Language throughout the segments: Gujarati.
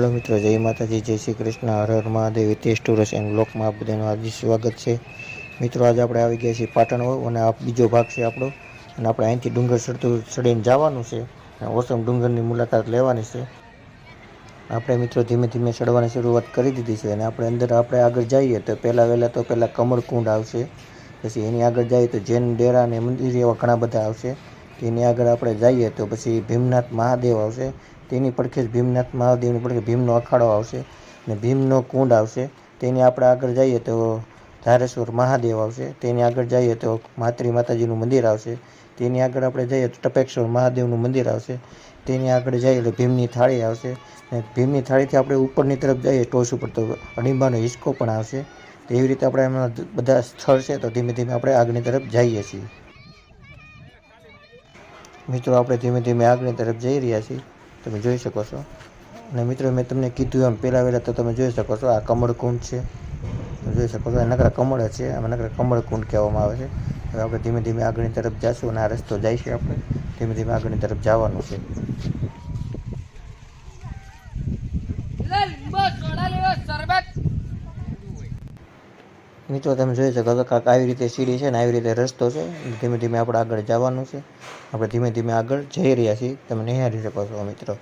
હાલો મિત્રો, જય માતાજી, જય શ્રી કૃષ્ણ, હર હર મહાદેવ ઇતિહાસ ટુરસ એન્ડ બ્લોકમાં બધાનું આજે સ્વાગત છે. મિત્રો, આજે આપણે આવી ગયા છીએ પાટણ અને આ બીજો ભાગ છે આપણો. અને આપણે અહીંથી ડુંગર ચડતું ચડીને જવાનું છે. અને ઓસમ ડુંગરની મુલાકાત લેવાની છે. આપણે મિત્રો ધીમે ધીમે ચડવાની શરૂઆત કરી દીધી છે. અને આપણે અંદર, આપણે આગળ જઈએ તો પહેલાં વહેલાં તો પહેલાં કમળકુંડ આવશે. પછી એની આગળ જઈએ તો જૈન ડેરા અને મંદિર એવા ઘણા બધા આવશે. એની આગળ આપણે જઈએ તો પછી ભીમનાથ મહાદેવ આવશે. તેની પડખે જ ભીમનાથ મહાદેવની પડખે ભીમનો અખાડો આવશે અને ભીમનો કુંડ આવશે. તેની આપણે આગળ જઈએ તો ધારેશ્વર મહાદેવ આવશે. તેની આગળ જઈએ તો માત્રી માતાજીનું મંદિર આવશે. તેની આગળ આપણે જઈએ તો ટપેશ્વર મહાદેવનું મંદિર આવશે. તેની આગળ જઈએ એટલે ભીમની થાળી આવશે. અને ભીમની થાળીથી આપણે ઉપરની તરફ જઈએ ટોચ ઉપર તો અણીબાનો હિસકો પણ આવશે. તો એવી રીતે આપણે એમાં બધા સ્થળ છે તો ધીમે ધીમે આપણે આગળની તરફ જઈએ છીએ. મિત્રો, આપણે ધીમે ધીમે આગળની તરફ જઈ રહ્યા છીએ. તમે જોઈ શકો છો. અને મિત્રો, મેં તમને કીધું એમ, પહેલાં વહેલાં તો તમે જોઈ શકો છો, આ કમળ કુંડ છે. તમે જોઈ શકો છો, આ નકરા કમળ છે, આમાં નકરા કમળ કુંડ કહેવામાં આવે છે. હવે આપણે ધીમે ધીમે આગળની તરફ જઈશું અને આ રસ્તો જાય છે આપણે. ધીમે ધીમે આગળની તરફ જવાનું છે લીંબો સોડા લેવો શરબત મિત્રો, તમે જોઈ શકો છો કાંક આવી રીતે સીડી છે ને આવી રીતે રસ્તો છે. ધીમે ધીમે આપણે આગળ જવાનું છે. આપણે ધીમે ધીમે આગળ જઈ રહ્યા છીએ. તમે નિહાળી શકો છો, મિત્રો.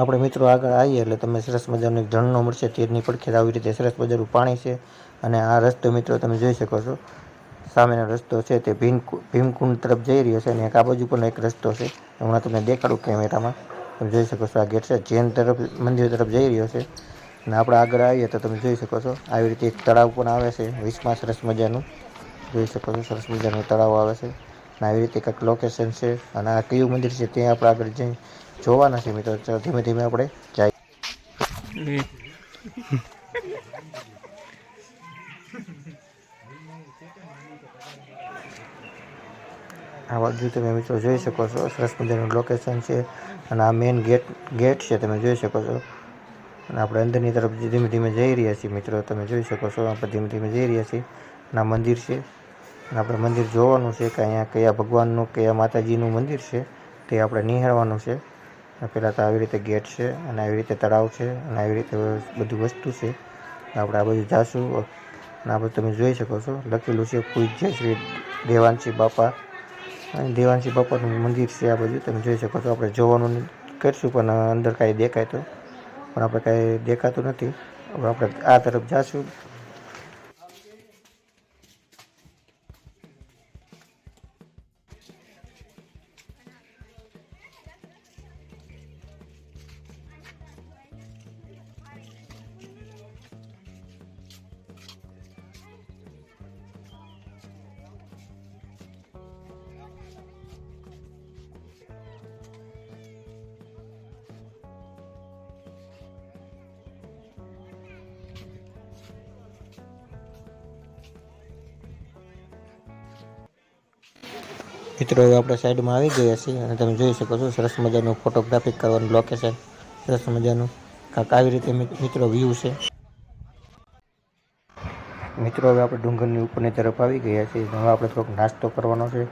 આપણે મિત્રો આગળ આવીએ એટલે તમે સરસ મજાનો એક ઝરણો મળશે, તીરની પડખે આવી રીતે સરસ મજાનું પાણી છે અને આ રસ્તો મિત્રો તમે જોઈ શકો છો. સામેનો રસ્તો છે તે ભીમ ભીમકુંડ તરફ જઈ રહ્યો છે અને એક આ બાજુ પણ એક રસ્તો છે. હમણાં તમને દેખાડું કેમેરામાં. તમે જોઈ શકો છો આ ગેટ છે, જૈન તરફ, મંદિર તરફ જઈ રહ્યો છે. અને આપણે આગળ આવીએ તો તમે જોઈ શકો છો, આવી રીતે એક તળાવ પણ આવે છે, વીસમાં સરસ મજાનું. જોઈ શકો છો સરસ મજાનું તળાવ આવે છે. અને આવી રીતે કંઈક લોકેશન છે અને આ કયું મંદિર છે ત્યાં આપણે આગળ જઈ જોવાના છે મિત્રો. ધીમે ધીમે આપણે જાય. આ બાજુ તમે મિત્રો જોઈ શકો છો. સરસ મજાનું લોકેશન છે અને આ મેઇન ગેટ ગેટ છે તમે જોઈ શકો છો. અને આપણે અંદરની તરફ ધીમે ધીમે જઈ રહ્યા છીએ મિત્રો, તમે જોઈ શકો છો. આપણે ધીમે ધીમે જઈ રહ્યા છીએ. અને આ મંદિર છે. અને આપણે મંદિર જોવાનું છે કે અહીંયા કયા ભગવાનનું, કયા માતાજીનું મંદિર છે તે આપણે નિહાળવાનું છે. પહેલાં તો આવી રીતે ગેટ છે અને આવી રીતે તળાવ છે અને આવી રીતે બધી વસ્તુ છે. આપણે આ બધું જાશું. અને આ બધું તમે જોઈ શકો છો. લખેલું છે પૂજ્ય શ્રી દેવાંશી બાપા. અને દેવાંશી બાપાનું મંદિર છે આ બધું તમે જોઈ શકો છો. આપણે જોવાનું કરીશું, પણ અંદર કાંઈ દેખાય તો. પણ આપણે કાંઈ દેખાતું નથી. હવે આપણે આ તરફ જાશું. મિત્રો હવે આપણે સાઈડમાં આવી ગયા છીએ અને તમે જોઈ શકો છો, સરસ મજાનું ફોટોગ્રાફી કરવાનું લોકેશન સરસ મજાનું કાંક આવી રીતે મિત્રો વ્યૂ છે. મિત્રો, હવે આપણે ડુંગરની ઉપરની તરફ આવી ગયા છીએ. હવે આપણે થોડોક નાસ્તો કરવાનો છે.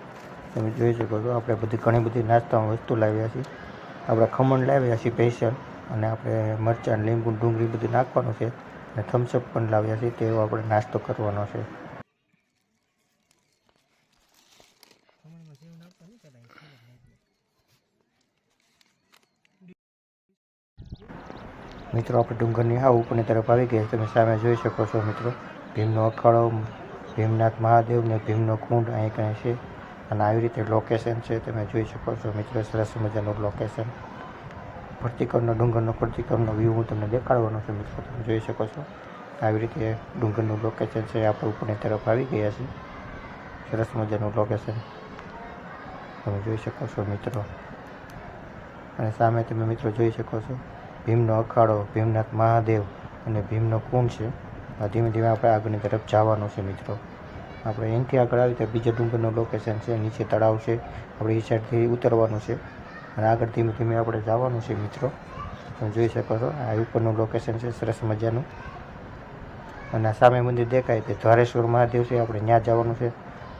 તમે જોઈ શકો છો, આપણે બધી ઘણી બધી નાસ્તામાં વસ્તુ લાવ્યા છીએ. આપણે ખમણ લાવ્યા છીએ સ્પેશિયલ અને આપણે મરચાં, લીંબુ, ડુંગળી બધું નાખવાનું છે અને થમ્સઅપ પણ લાવ્યા છીએ. તેવો આપણે નાસ્તો કરવાનો છે. મિત્રો, આપણે ડુંગરની આ ઉપરની તરફ આવી ગયા તમે સામે જોઈ શકો છો મિત્રો, ભીમનો અખાડો, ભીમનાથ મહાદેવ ને ભીમનો કુંડ અહીં કંઈ છે. અને આવી રીતે લોકેશન છે, તમે જોઈ શકો છો મિત્રો, સરસ મજાનું લોકેશન પ્રતિકરનો ડુંગરનો પ્રતિકરનો વ્યૂ હું તમને દેખાડવાનો છું મિત્રો, તમે જોઈ શકો છો. આવી રીતે ડુંગરનું લોકેશન છે, આપણે ઉપરની તરફ આવી ગયા છે સરસ મજાનું લોકેશન તમે જોઈ શકો છો મિત્રો. અને સામે તમે મિત્રો જોઈ શકો છો ભીમનો અખાડો, ભીમનાથ મહાદેવ અને ભીમનો કુંડ છે. આ ધીમે ધીમે આપણે આગળની તરફ જવાનું છે મિત્રો. આપણે અહીંથી આગળ આવી તો બીજા ડુંગરનું લોકેશન છે, નીચે તળાવ છે. આપણે એ સાઈડથી ઉતરવાનું છે. અને આગળ ધીમે ધીમે આપણે જવાનું છે મિત્રો. તમે જોઈ શકો છો, આ ઉપરનું લોકેશન છે સરસ મજાનું. અને આ સામે મંદિર દેખાય તે ધ્વારેશ્વર મહાદેવ છે. આપણે ત્યાં જવાનું છે.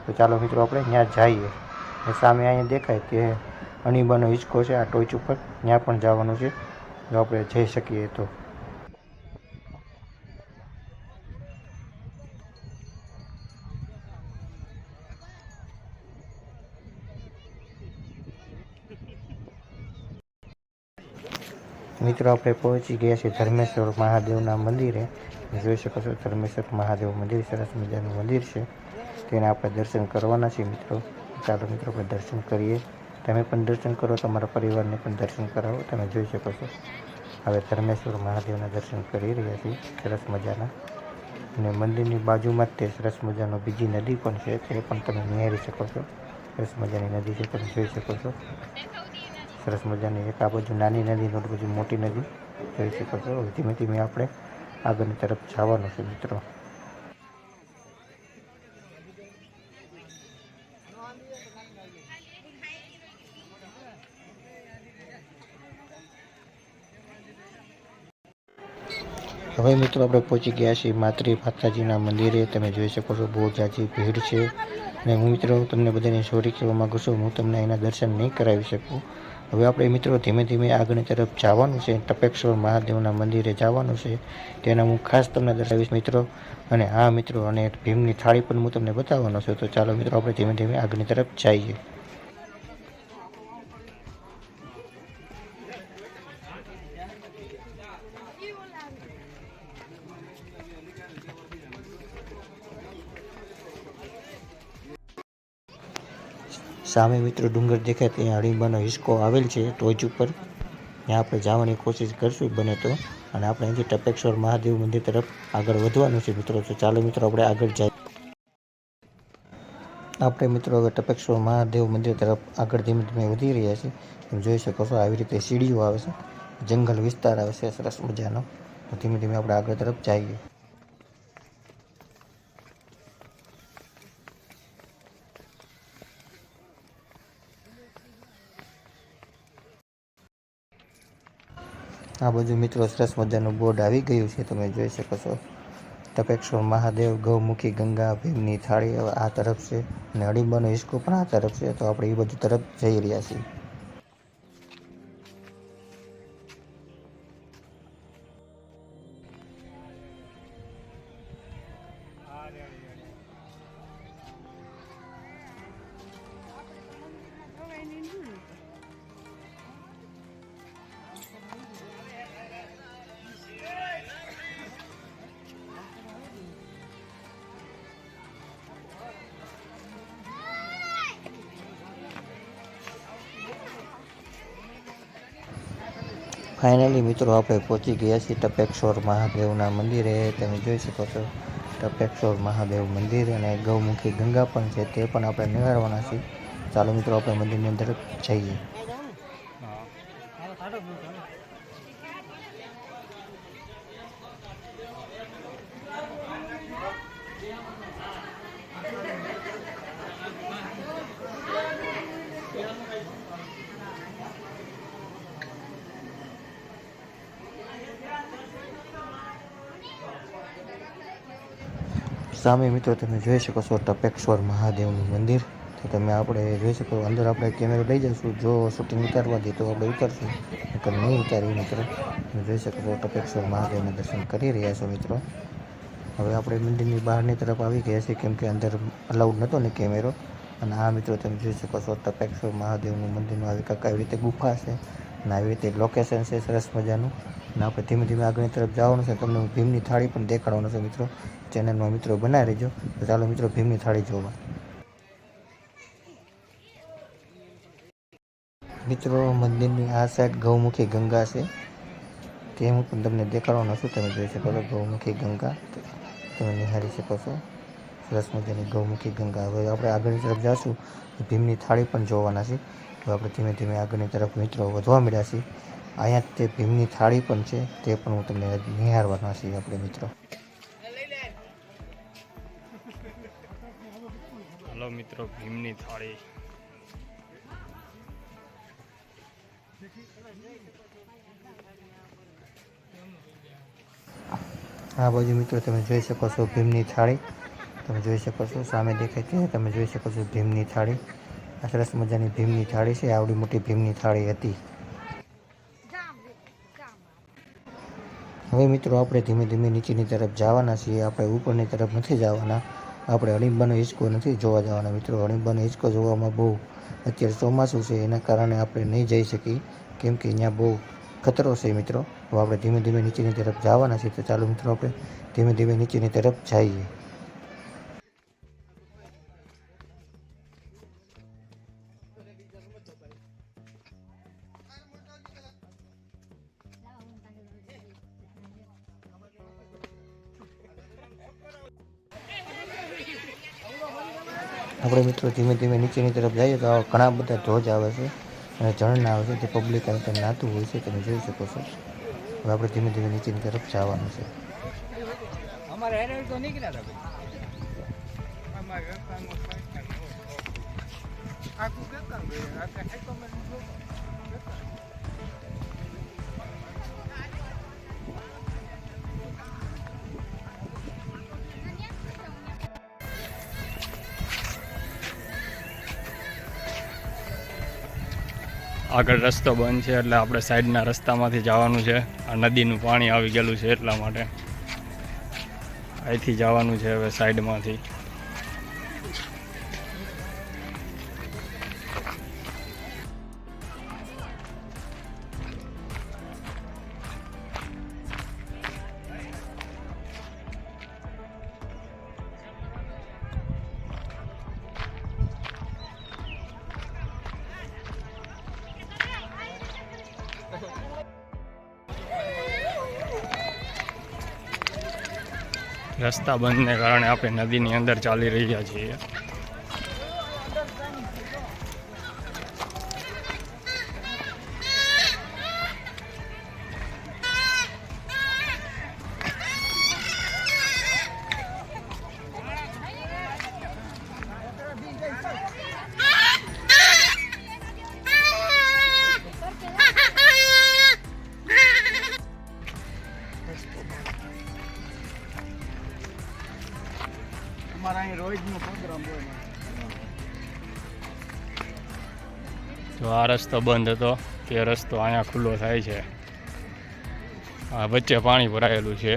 તો ચાલો મિત્રો, આપણે ત્યાં જઈએ. અને સામે અહીંયા દેખાય તે અણીબાનો હિંચકો છે, આ ટોચ ઉપર. ત્યાં પણ જવાનું છે. જો આપણે જઈ શકીએ તો. મિત્રો, આપણે પહોંચી ગયા છીએ ધર્મેશ્વર મહાદેવના મંદિરે. જોઈ શકો છો, ધર્મેશ્વર મહાદેવ મંદિર, સરસ મજાનું મંદિર છે. તેને આપણે દર્શન કરવાના છીએ મિત્રો. ચાલો મિત્રો, આપણે દર્શન કરીએ. તમે પણ દર્શન કરો, તમારા પરિવારને પણ દર્શન કરાવો, તમે જોઈ શકો છો. હવે ધર્મેશ્વર મહાદેવના દર્શન કરી રહ્યા છીએ, સરસ મજાના. અને મંદિરની બાજુમાં જ તે સરસ મજાનો બીજી નદી પણ છે, તે પણ તમે નિહાળી શકો છો. સરસ મજાની નદી છે, તમે જોઈ શકો છો. સરસ મજાની એક આ બાજુ નાની નદી નોટ બાજુ મોટી નદી, જોઈ શકો છો. ધીમે ધીમે આપણે આગળની તરફ જવાનું છે, મિત્રો. હવે મિત્રો આપણે પહોંચી ગયા છીએ માતૃ માતાજીના મંદિરે. તમે જોઈ શકો છો બહુ જાજી ભીડ છે. અને હું મિત્રો તમને બધાને સોરી કહેવા માગું છું, હું તમને એના દર્શન નહીં કરાવી શકું. હવે આપણે મિત્રો ધીમે ધીમે આગળની તરફ જવાનું છે. ટપેશ્વર મહાદેવના મંદિરે જવાનું છે. તેના હું ખાસ તમને દર્શાવીશ મિત્રો. અને હા મિત્રો, અને ભીમની થાળી પણ હું તમને બતાવવાનો છું. તો ચાલો મિત્રો, આપણે ધીમે ધીમે આગળની તરફ જઈએ. સામે મિત્રો ડુંગર દેખાય ત્યાં અડીબાનો હિસકો આવેલ છે. ટોચ ઉપર ત્યાં આપણે જવાની કોશિશ કરશું બને તો. અને આપણે અહીંથી ટપેશ્વર મહાદેવ મંદિર તરફ આગળ વધવાનું છે મિત્રો. તો ચાલો મિત્રો આપણે આગળ જઈએ આપણે મિત્રો હવે ટપેશ્વર મહાદેવ મંદિર તરફ આગળ ધીમે ધીમે વધી રહ્યા છીએ. તમે જોઈ શકો છો આવી રીતે સીડીઓ આવે છે. જંગલ વિસ્તાર આવે છે. સરસ મજાનો. ધીમે ધીમે આપણે આગળ તરફ જઈએ. આ બાજુ મિત્રો સરસ મજાનું બોર્ડ આવી ગયું છે, તમે જોઈ શકો છો. તપેશ્વર મહાદેવ, ગૌમુખી ગંગા, ભીમની થાળી આ તરફ છે અને અડીબાનો હિસકો પણ આ તરફ છે, તો આપણે એ બાજુ તરફ જઈ રહ્યા છીએ. ફાઇનલી મિત્રો, આપણે પહોંચી ગયા છીએ ટપેશ્વર મહાદેવના મંદિરે. તમે જોઈ શકો છો ટપેશ્વર મહાદેવ મંદિર અને ગૌમુખી ગંગા પણ છે, તે પણ આપણે નિહાળવાના છીએ. ચાલો મિત્રો, આપણે મંદિરની અંદર જઈએ. સામે મિત્રો, તમે જોઈ શકો છો ટપેશ્વર મહાદેવનું મંદિર. તો તમે આપણે જોઈ શકો, અંદર આપણે કેમેરો લઈ જઈશું. જો શૂટિંગ ઉતારવા દે તો આપણે ઉતારશું. નકર નહીં ઉતારવી મિત્રો. તમે જોઈ શકો છો ટપેશ્વર મહાદેવના દર્શન કરી રહ્યા છો મિત્રો. હવે આપણે મંદિરની બહારની તરફ આવી ગયા છીએ, કેમ કે અંદર અલાઉડ નહોતો ને કેમેરો. અને આ મિત્રો, તમે જોઈ શકો છો ટપેશ્વર મહાદેવનું મંદિરનું આવી કાંઈક આવી રીતે ગુફા છે અને આવી રીતે લોકેશન છે, સરસ મજાનું. અને આપણે ધીમે ધીમે આગળની તરફ જવાનું છે. તમને હું ભીમની થાળી પણ દેખાડવાનો છે મિત્રો. ચેનલમાં મિત્રો બનાવી રહેજો. તો ચાલો મિત્રો ભીમની થાળી જોવા. મિત્રો, મંદિરની આ સાઈડ ગૌમુખી ગંગા છે. તે હું પણ તમને દેખાડવાનો છું. તમે જોઈ શકો છો ગૌમુખી ગંગા. તમે નિહાળી શકો છો. સરસ મજાની ગૌમુખી ગંગા. હવે આપણે આગળની તરફ જઈશું ભીમની થાળી પણ જોવાના છે. તો આપણે ધીમે ધીમે આગળની તરફ મિત્રો વધવા મળ્યા છીએ. અહીંયા તે ભીમની થાળી પણ છે તે પણ હું તમને નિહાળવાના છીએ આપણે મિત્રો. હલો મિત્રો ભીમની થાળી. આ બાજુ મિત્રો તમે જોઈ શકો છો ભીમની થાળી. તમે જોઈ શકો છો સામે દેખાય છે તમે જોઈ શકો છો ભીમની થાળી. આ સરસ મજાની ભીમની થાળી છે આવડી મોટી ભીમની થાળી હતી. હવે મિત્રો, આપણે ધીમે ધીમે નીચેની તરફ જવાના છીએ. આપણે ઉપરની તરફ નથી જવાના. આપણે અણીબાનો હિંચકો નથી જોવા જવાના મિત્રો. અણીબાનો હિંચકો જોવામાં બહુ અત્યારે ચોમાસું છે, એના કારણે આપણે નહીં જઈ શકીએ. કેમ કે અહીંયા બહુ ખતરો છે મિત્રો. હવે આપણે ધીમે ધીમે નીચેની તરફ જવાના છીએ. તો ચાલો મિત્રો, આપણે ધીમે ધીમે નીચેની તરફ જઈએ. આપણે મિત્રો ધીમે ધીમે નીચેની તરફ જઈએ તો ઘણા બધા ધોજ આવે છે અને ઝરણા આવે છે જે પબ્લિક આવે ત્યાં નાતું હોય છે તમે જોઈ શકો છો. હવે આપણે ધીમે ધીમે નીચેની તરફ જવાનું છે. અમારે આગળ રસ્તો બંધ છે એટલે આપણે સાઈડના રસ્તામાંથી જવાનું છે. આ નદીનું પાણી આવી ગયેલું છે એટલા માટે. અહીંથી જવાનું છે હવે સાઈડમાંથી. રસ્તા બંધને કારણે આપણે નદીની અંદર ચાલી રહ્યા છીએ. અમારા અહીં રોજનો પ્રોગ્રામ હોય તો આ રસ્તો બંધ હતો તે રસ્તો અહીંયા ખુલ્લો થાય છે. આ વચ્ચે પાણી ભરાયેલું છે.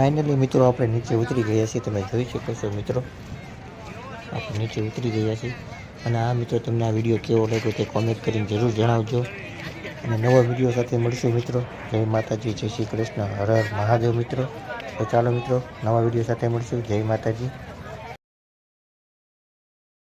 ફાઇનલી મિત્રો, આપણે નીચે ઉતરી ગયા છીએ. તમે જોઈ શકો છો, મિત્રો. આપણે નીચે ઉતરી ગયા છીએ. અને આ, મિત્રો, તમને આ વીડિયો કેવો લાગ્યો તે કોમેન્ટ કરીને જરૂર જણાવજો. અને નવા વીડિયો સાથે મળશું, મિત્રો. જય માતાજી, જય શ્રી કૃષ્ણ. હર હર મહાદેવ, મિત્રો. તો ચાલો, મિત્રો, નવા વીડિયો સાથે મળશું. જય માતાજી.